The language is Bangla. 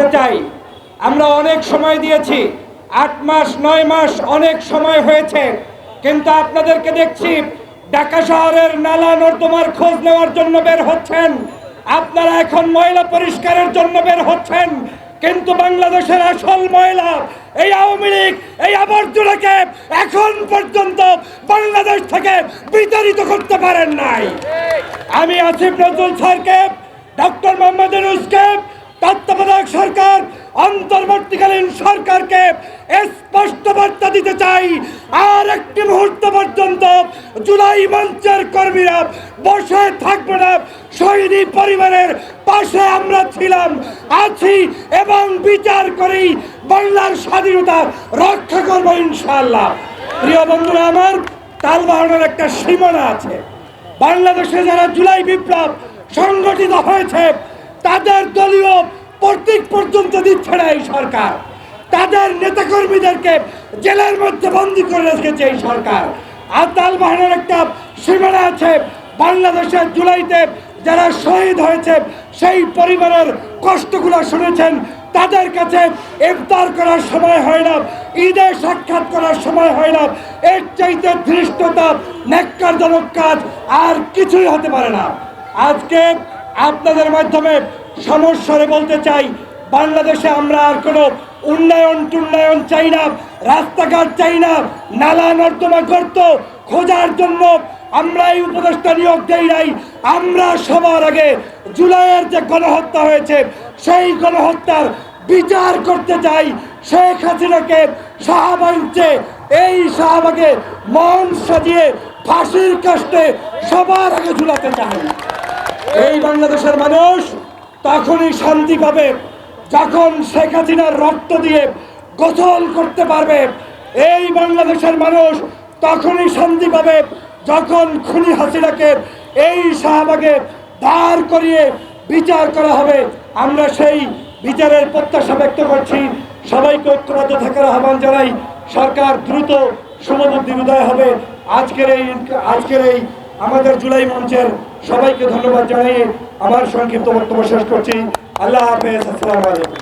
দিতে চাই, আমরা অনেক সময় দিয়েছি, আট মাস, নয় মাস অনেক সময় হয়েছে, কিন্তু আপনাদেরকে দেখছি ঢাকা শহরের নালা নর্দমার খোঁজ নেওয়ার জন্য বের হচ্ছেন, আপনারা এখন ময়লা পরিষ্কারের জন্য বের হচ্ছেন, কিন্তু বাংলাদেশের আসল ময়লা এই আওয়ামী লীগ, এই আবর্জনাকে এখন পর্যন্ত বাংলাদেশ থেকে বিতাড়িত করতে পারেন নাই। আমি আসিফ নজরুল স্যারকে, ডক্টর মোহাম্মদ ইউনুসকে অন্তর্বর্তীকালীন সরকারকে স্পষ্ট বার্তা দিতে চাই। আর একটি মুহূর্ত পর্যন্ত জুলাই মঞ্চের কর্মীরা বসে থাকবে না। শহীদ পরিবারের পাশে আমরা ছিলাম, আছি এবং বিচার করেই বাংলার স্বাধীনতা রক্ষা করব ইনশাআল্লাহ। প্রিয় বন্ধুরা আমার, তাল বাহানোর একটা সীমানা আছে। বাংলাদেশে যারা জুলাই বিপ্লব সংগঠিত হয়েছে, তাদের দলীয় পর্যন্ত দিচ্ছে না এই সরকার। তাদের নেতাকর্মীদেরকে জেলের মধ্যে বন্দি করে রেখেছে এই সরকার। আর তাল বাহানোর একটা সীমানা আছে, বাংলাদেশের জুলাইতে যারা শহীদ হয়েছে, সেই পরিবারের কষ্টগুলো শুনেছেন। তাদের কাছে ইফতার করার সময় হয় না, ঈদে সাক্ষাৎ করার সময় হয় না। এর চাইতে ধৃষ্টতা, ন্যাক্কারজনক কাজ আর কিছুই হতে পারে না। আজকে আপনাদের মাধ্যমে সমস্যারে বলতে চাই বাংলাদেশে আমরা আর কোনো উন্নয়ন টুন্নয়ন চাই না, রাস্তাঘাট চাই না, নালা নর্দমা গর্ত খোঁজার জন্য আমরা এই উপদেষ্টা নিয়োগ দেই নাই। আমরা সবার আগে জুলাইয়ের যে গণহত্যা হয়েছে, সেই গণহত্যার বিচার করতে চাই। শেখ হাসিনাকে শাহবাঞ্চে এই শাহবাগে মন সাজিয়ে ফাঁসির কাস্টে সবার আগে ঝুলাতে চাই। এই বাংলাদেশের মানুষ তখনই শান্তি পাবে। যখন শেখ হাসিনার রক্ত দিয়ে গোসল করতে পারবে এই বাংলাদেশের মানুষ, তখনই শান্তি পাবে যখন খুনি হাসিনাকে এই শাহবাগে দাঁড় করিয়ে বিচার করা হবে। আমরা সেই বিচারের প্রত্যাশা ব্যক্ত করছি। সবাইকে ঐক্যবদ্ধ থাকার আহ্বান জানাই। সরকার দ্রুত সমবুদ্ধি উদয় হবে। আজকের এই আজকের এই আমাদের জুলাই মঞ্চের সবাইকে ধন্যবাদ জানিয়ে আমার সংক্ষিপ্ত বক্তব্য শেষ করছি। আল্লাহ হাফেজ, আসসালামু আলাইকুম।